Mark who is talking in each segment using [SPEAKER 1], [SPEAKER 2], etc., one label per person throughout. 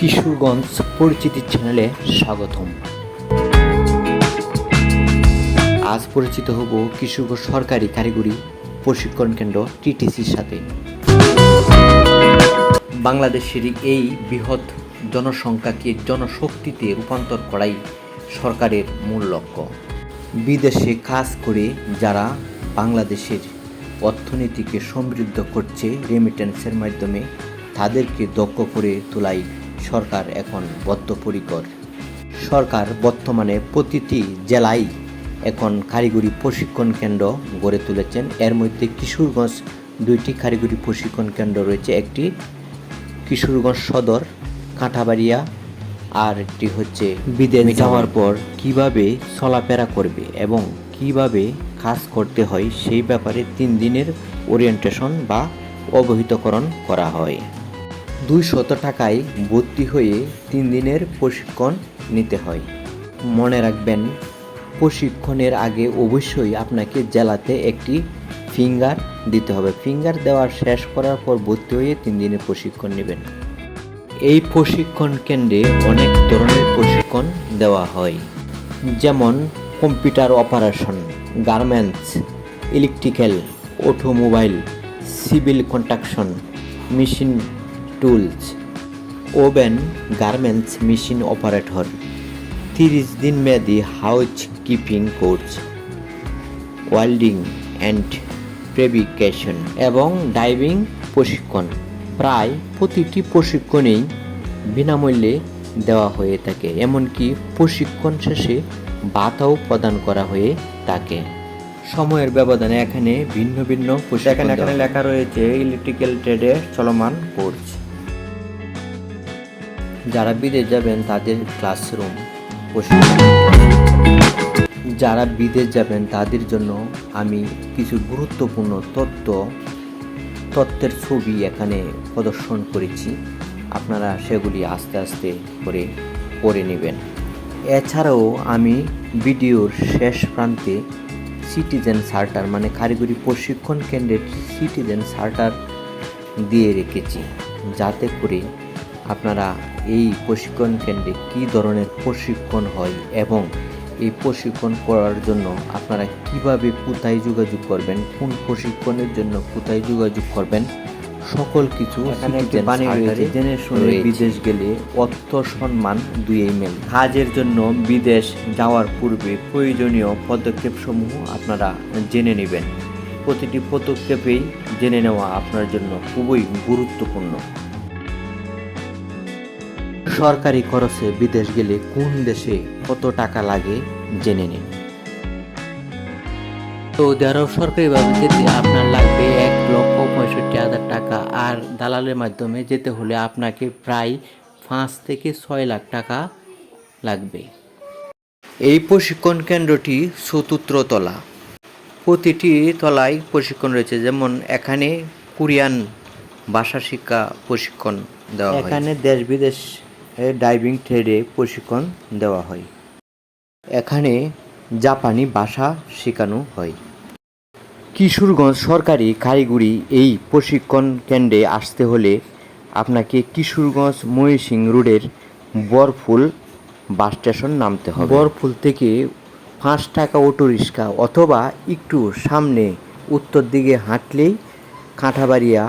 [SPEAKER 1] কিশোরগঞ্জ পরিচিতি চ্যানেলে স্বাগতম। আজ পরিচিত হব কিশোরগঞ্জ সরকারি কারিগরি প্রশিক্ষণ কেন্দ্র টিটিসির সাথে। বাংলাদেশের এই বৃহৎ জনসংখ্যাকে জনশক্তিতে রূপান্তর করাই সরকারের মূল লক্ষ্য। বিদেশে কাজ করে যারা বাংলাদেশের অর্থনীতিকে সমৃদ্ধ করছে রেমিটেন্সের মাধ্যমে, তাদেরকে দক্ষ করে তোলাই সরকার এখন বদ্ধপরিকর। সরকার বর্তমানে প্রতিটি জেলায় এখন কারিগরি প্রশিক্ষণ কেন্দ্র গড়ে তুলেছেন। এর মধ্যে কিশোরগঞ্জ দুইটি কারিগরি প্রশিক্ষণ কেন্দ্র রয়েছে একটি কিশোরগঞ্জ সদর কাঁঠাবাড়িয়া আর একটি হচ্ছে বিদেশ যাওয়ার পর কীভাবে চলাফেরা করবে এবং কীভাবে কাজ করতে হয় সেই ব্যাপারে তিন দিনের ওরিয়েন্টেশন বা অবহিতকরণ করা হয়। দুই শত টাকায় ভর্তি হয়ে তিন দিনের প্রশিক্ষণ নিতে হয়। মনে রাখবেন, প্রশিক্ষণের আগে অবশ্যই আপনাকে জেলাতে একটি ফিঙ্গার দিতে হবে। ফিঙ্গার দেওয়ার শেষ করার পর ভর্তি হয়ে তিন দিনের প্রশিক্ষণ নেবেন। এই প্রশিক্ষণ কেন্দ্রে অনেক ধরনের প্রশিক্ষণ দেওয়া হয়। যেমন, computer operation, garments, electrical, automobile, civil construction, machine tools woven garments machine operator তিরিশ দিন মেয়াদি housekeeping course welding and fabrication এবং ডাইভিং প্রশিক্ষণ। প্রায় প্রতিটি প্রশিক্ষণেই বিনামূল্যে দেওয়া হয়ে থাকে এমনকি প্রশিক্ষণ শেষে ভাতাও প্রদান করা হয়ে থাকে। সময়ের ব্যবধানে এখানে ভিন্ন ভিন্ন এখানে এখানে লেখা রয়েছে ইলেকট্রিক্যাল ট্রেডে চলমান কোর্স যারা বিদেশ যাবেন তাদের ক্লাসরুম যারা বিদেশ যাবেন তাদের জন্য আমি কিছু গুরুত্বপূর্ণ তথ্য তত্ত্বের ছবি এখানে প্রদর্শন করেছি। আপনারা সেগুলি আস্তে আস্তে করে পড়ে নেবেন। এছাড়াও আমি ভিডিওর শেষ প্রান্তে সিটিজেন সার্টার মানে কারিগরি প্রশিক্ষণ কেন্দ্রের সিটিজেন সার্টার দিয়ে রেখেছি। যাতে করে আপনারা এই প্রশিক্ষণ কেন্দ্রে কী ধরনের প্রশিক্ষণ হয় এবং এই প্রশিক্ষণ করার জন্য আপনারা কীভাবে কোথায় যোগাযোগ করবেন কোন প্রশিক্ষণের জন্য কোথায় যোগাযোগ করবেন সকল কিছু জেনে শুনে বিদেশ গেলে অর্থ সম্মান দুই মেল কাজের জন্য বিদেশ যাওয়ার পূর্বে প্রয়োজনীয় পদক্ষেপসমূহ আপনারা জেনে নেবেন। প্রতিটি পদক্ষেপেই জেনে নেওয়া আপনার জন্য খুবই গুরুত্বপূর্ণ। সরকারি খরচে বিদেশ গেলে কোন দেশে কত টাকা লাগে জেনে নিন। সৌদি আরব সরকারিভাবে যেতে আপনার লাগবে এক লক্ষ পঁয়ষট্টি হাজার টাকা আর দালালের মাধ্যমে যেতে হলে আপনাকে প্রায় পাঁচ থেকে ছয় লাখ টাকা লাগবে। এই প্রশিক্ষণ কেন্দ্রটি চতুর্থ তলা। প্রতিটি তলায় প্রশিক্ষণ রয়েছে যেমন এখানে কোরিয়ান ভাষা শিক্ষা প্রশিক্ষণ দেওয়া এখানে দেশ বিদেশ ডাইভিং ট্রেডে প্রশিক্ষণ দেওয়া হয়। এখানে জাপানি ভাষা শেখানো হয়। কিশোরগঞ্জ সরকারি কারিগরি এই প্রশিক্ষণ কেন্দ্রে আসতে হলে আপনাকে কিশোরগঞ্জ মহিষিং রোডের বরফুল বাস স্টেশন নামতে হবে। বরফুল থেকে পাঁচ টাকা অটো রিক্সা অথবা একটু সামনে উত্তর দিকে হাঁটলেই কাঁঠাবাড়িয়া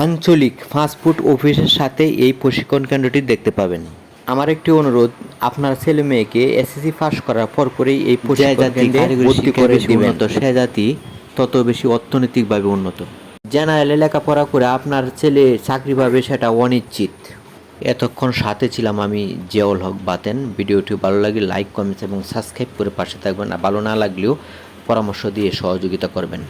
[SPEAKER 1] আঞ্চলিক ফাস্টফুড অফিসের সাথে এই প্রশিক্ষণ কেন্দ্রটি দেখতে পাবেন। আমার একটি অনুরোধ আপনার ছেলে মেয়েকে এসএসসি পাস করার পর পরেই এই প্রশিক্ষণ ভর্তি করে দিবেন। তো সে জাতি তত বেশি অর্থনৈতিকভাবে উন্নত। জেনারেলে লেখাপড়া করে আপনার ছেলে চাকরি পাবে সেটা অনিশ্চিত। এতক্ষণ সাথে ছিলাম আমি জিয়াউল হক বাতেন। ভিডিওটি ভালো লাগে লাইক কমেন্টস এবং সাবস্ক্রাইব করে পাশে থাকবেন। আর ভালো না লাগলেও পরামর্শ দিয়ে সহযোগিতা করবেন।